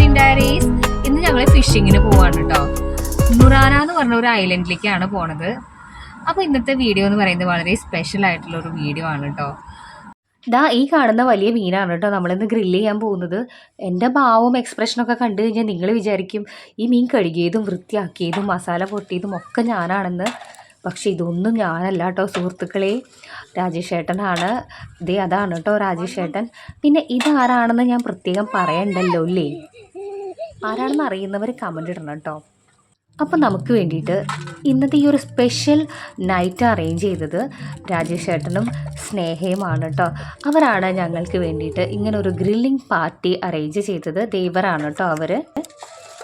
Green diaries ഇന്ന് ഞങ്ങൾ ഫിഷിങ്ങിന് പോവാണ് കേട്ടോ നുറാന എന്ന് പറഞ്ഞ ഒരു ഐലൻഡിലേക്കാണ് പോണത്. അപ്പോൾ ഇന്നത്തെ വീഡിയോ എന്ന് പറയുന്നത് വളരെ സ്പെഷ്യൽ ആയിട്ടുള്ള ഒരു വീഡിയോ ആണ് കേട്ടോ ദാ ഈ കാണുന്ന വലിയ മീനാണ് കേട്ടോ നമ്മളിന്ന് ഗ്രില്ല് ചെയ്യാൻ പോകുന്നത്. എന്റെ ഭാവവും എക്സ്പ്രഷനൊക്കെ കണ്ടു കഴിഞ്ഞാൽ നിങ്ങൾ വിചാരിക്കും ഈ മീൻ കഴുകിയതും വൃത്തിയാക്കിയതും മസാല പൊട്ടിയതും ഒക്കെ ഞാനാണെന്ന്. പക്ഷേ ഇതൊന്നും ഞാനല്ല കേട്ടോ സുഹൃത്തുക്കളെ. രാജേഷേട്ടനാണ്. ഇതേ അതാണ് കേട്ടോ രാജേഷേട്ടൻ. പിന്നെ ഇതാരാണെന്ന് ഞാൻ പ്രത്യേകം പറയണ്ടല്ലോ അല്ലേ ആരാണെന്ന് അറിയുന്നവർ കമന്റ് ഇടണം കേട്ടോ. അപ്പം നമുക്ക് വേണ്ടിയിട്ട് ഇന്നത്തെ ഈ ഒരു സ്പെഷ്യൽ നൈറ്റ് അറേഞ്ച് ചെയ്തത് രാജേഷ് ചേട്ടനും സ്നേഹയുമാണ് കേട്ടോ. അവരാണ് ഞങ്ങൾക്ക് വേണ്ടിയിട്ട് ഇങ്ങനെ ഒരു ഗ്രില്ലിംഗ് പാർട്ടി അറേഞ്ച് ചെയ്തത്. ദേവരാണ് കേട്ടോ അവർ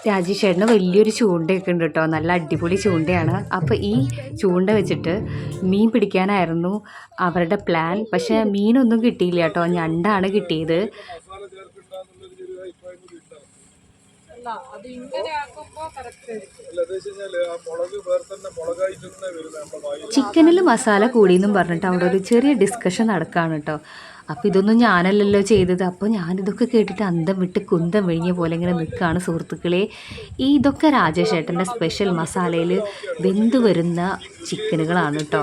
രാജേഷ് ചേട്ടന് വലിയൊരു ചൂണ്ടയൊക്കെ ഉണ്ട് കേട്ടോ. നല്ല അടിപൊളി ചൂണ്ടയാണ്. അപ്പോൾ ഈ ചൂണ്ട വെച്ചിട്ട് മീൻ പിടിക്കാനായിരുന്നു അവരുടെ പ്ലാൻ പക്ഷേ മീനൊന്നും കിട്ടിയില്ല കേട്ടോ. ഞണ്ടാണ് കിട്ടിയത്. ചിക്കനിൽ മസാല കൂടിയെന്നും പറഞ്ഞിട്ട് അവിടെ ഒരു ചെറിയ ഡിസ്കഷൻ നടക്കുകയാണ് കേട്ടോ അപ്പോൾ ഇതൊന്നും ഞാനല്ലല്ലോ ചെയ്തത്. അപ്പോൾ ഞാനിതൊക്കെ കേട്ടിട്ട് അന്തം വിട്ട് കുന്തം വിഴിഞ്ഞ പോലെ ഇങ്ങനെ നിൽക്കുകയാണ് സുഹൃത്തുക്കളെ. ഈ ഇതൊക്കെ രാജേഷേട്ടന്റെ സ്പെഷ്യൽ മസാലയിൽ വെന്ത് വരുന്ന ചിക്കനുകളാണ് കേട്ടോ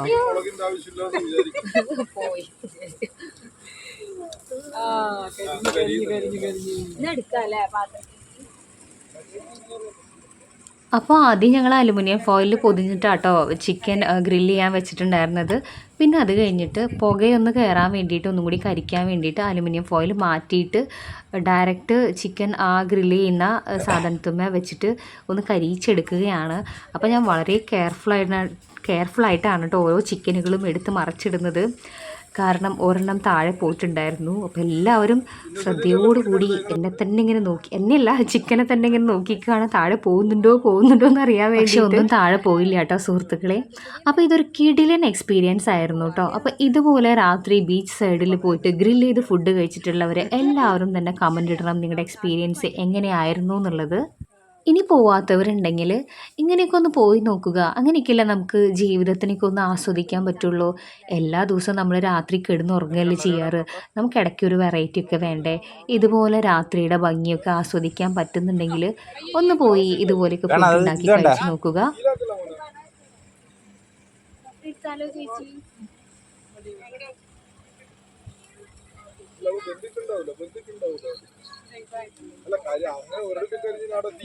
അപ്പോൾ ആദ്യം ഞങ്ങൾ അലുമിനിയം ഫോയിലിൽ പൊതിഞ്ഞിട്ടാട്ടോ ചിക്കൻ ഗ്രില്ല് ചെയ്യാൻ വെച്ചിട്ടുണ്ടായിരുന്നത്. പിന്നെ അത് കഴിഞ്ഞിട്ട് പുകയൊന്ന് കയറാൻ വേണ്ടിയിട്ട് ഒന്നും കൂടി കരിക്കാൻ വേണ്ടിയിട്ട് അലുമിനിയം ഫോയിൽ മാറ്റിയിട്ട് ഡയറക്റ്റ് ചിക്കൻ ആ ഗ്രില്ല് ചെയ്യുന്ന സാധനത്തുമ്മ വെച്ചിട്ട് ഒന്ന് കരിയിച്ചെടുക്കുകയാണ്. അപ്പോൾ ഞാൻ വളരെ കെയർഫുൾ കെയർഫുള്ളായിട്ടാണ് കേട്ടോ ഓരോ ചിക്കനുകളും എടുത്ത് മറച്ചിടുന്നത്. കാരണം ഒരെണ്ണം താഴെ പോയിട്ടുണ്ടായിരുന്നു. അപ്പോൾ എല്ലാവരും ശ്രദ്ധയോടുകൂടി എന്നെ തന്നെ ഇങ്ങനെ നോക്കി എന്നെയല്ല ചിക്കനെ തന്നെ ഇങ്ങനെ നോക്കിക്കാണ് താഴെ പോകുന്നുണ്ടോ പോകുന്നുണ്ടോ എന്ന് അറിയാൻ വേണ്ടി ഒന്നും താഴെ പോയില്ല കേട്ടോ സുഹൃത്തുക്കളെ. അപ്പോൾ ഇതൊരു കിടിലൻ എക്സ്പീരിയൻസ് ആയിരുന്നു കേട്ടോ. അപ്പോൾ ഇതുപോലെ രാത്രി ബീച്ച് സൈഡിൽ പോയിട്ട് ഗ്രിൽ ചെയ്ത് ഫുഡ് കഴിച്ചിട്ടുള്ളവർ എല്ലാവരും തന്നെ കമന്റ് ഇടണം നിങ്ങളുടെ എക്സ്പീരിയൻസ് എങ്ങനെയായിരുന്നു എന്നുള്ളത്. ഇനി പോവാത്തവരുണ്ടെങ്കിൽ ഇങ്ങനെയൊക്കെ ഒന്ന് പോയി നോക്കുക. അങ്ങനെയൊക്കെയല്ലേ നമുക്ക് ജീവിതത്തിനൊക്കെ ഒന്ന് ആസ്വദിക്കാൻ പറ്റുള്ളൂ. എല്ലാ ദിവസവും നമ്മൾ രാത്രി കിടന്നുറങ്ങുകയല്ലേ ചെയ്യാറ്. നമുക്ക് ഇടയ്ക്ക് ഒരു വെറൈറ്റി ഒക്കെ വേണ്ടേ? ഇതുപോലെ രാത്രിയുടെ ഭംഗിയൊക്കെ ആസ്വദിക്കാൻ പറ്റുന്നുണ്ടെങ്കിൽ ഒന്ന് പോയി ഇതുപോലെയൊക്കെ ഫുഡ് ഉണ്ടാക്കി കഴിച്ച് നോക്കുക.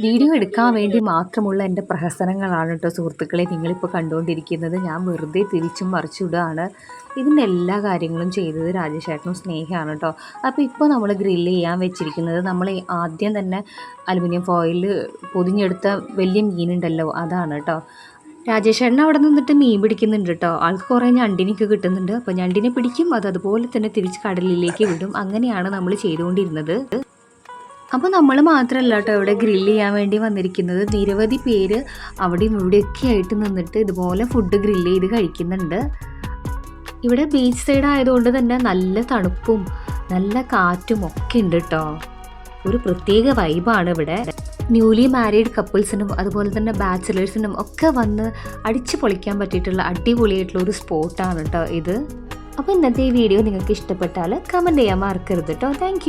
വീഡിയോ എടുക്കാൻ വേണ്ടി മാത്രമുള്ള എന്റെ പ്രഹസനങ്ങളാണ് കേട്ടോ സുഹൃത്തുക്കളെ നിങ്ങളിപ്പോൾ കണ്ടുകൊണ്ടിരിക്കുന്നത്. ഞാൻ വെറുതെ തിരിച്ചും മറിച്ചിടുകയാണ് ഇതിന്റെ എല്ലാ കാര്യങ്ങളും ചെയ്തത് രാജേഷേട്ടനും സ്നേഹമാണ് കേട്ടോ. അപ്പോൾ ഇപ്പോൾ നമ്മൾ ഗ്രില്ല് ചെയ്യാൻ വെച്ചിരിക്കുന്നത് നമ്മൾ ആദ്യം തന്നെ അലുമിനിയം ഫോയിൽ പൊതിഞ്ഞെടുത്ത വലിയ മീനുണ്ടല്ലോ അതാണ് കേട്ടോ. രാജേഷേട്ടൻ അവിടെ നിന്നിട്ട് മീൻ പിടിക്കുന്നുണ്ട് കേട്ടോ ആൾക്ക് കുറേ ഞണ്ടിനൊക്കെ കിട്ടുന്നുണ്ട്. അപ്പോൾ ഞണ്ടിനെ പിടിക്കും അത് അതുപോലെ തന്നെ തിരിച്ച് കടലിലേക്ക് വിടും. അങ്ങനെയാണ് നമ്മൾ ചെയ്തുകൊണ്ടിരുന്നത്. അപ്പോൾ നമ്മൾ മാത്രമല്ല കേട്ടോ ഇവിടെ ഗ്രില്ല് ചെയ്യാൻ വേണ്ടി വന്നിരിക്കുന്നത്. നിരവധി പേര് അവിടെയും ഇവിടെയൊക്കെ ആയിട്ട് നിന്നിട്ട് ഇതുപോലെ ഫുഡ് ഗ്രില്ല് ചെയ്ത് കഴിക്കുന്നുണ്ട്. ഇവിടെ ബീച്ച് സൈഡ് ആയതുകൊണ്ട് തന്നെ നല്ല തണുപ്പും നല്ല കാറ്റും ഒക്കെ ഉണ്ട് കേട്ടോ ഒരു പ്രത്യേക വൈബാണ് ഇവിടെ. ന്യൂലി മാരീഡ് കപ്പിൾസിനും അതുപോലെ തന്നെ ബാച്ചിലേഴ്സിനും ഒക്കെ വന്ന് അടിച്ചു പൊളിക്കാൻ പറ്റിയിട്ടുള്ള അടിപൊളിയായിട്ടുള്ള ഒരു സ്പോട്ടാണ് കേട്ടോ ഇത്. അപ്പോൾ ഇന്നത്തെ ഈ വീഡിയോ നിങ്ങൾക്ക് ഇഷ്ടപ്പെട്ടാൽ കമന്റ് ചെയ്യാൻ മറക്കരുത് കേട്ടോ താങ്ക്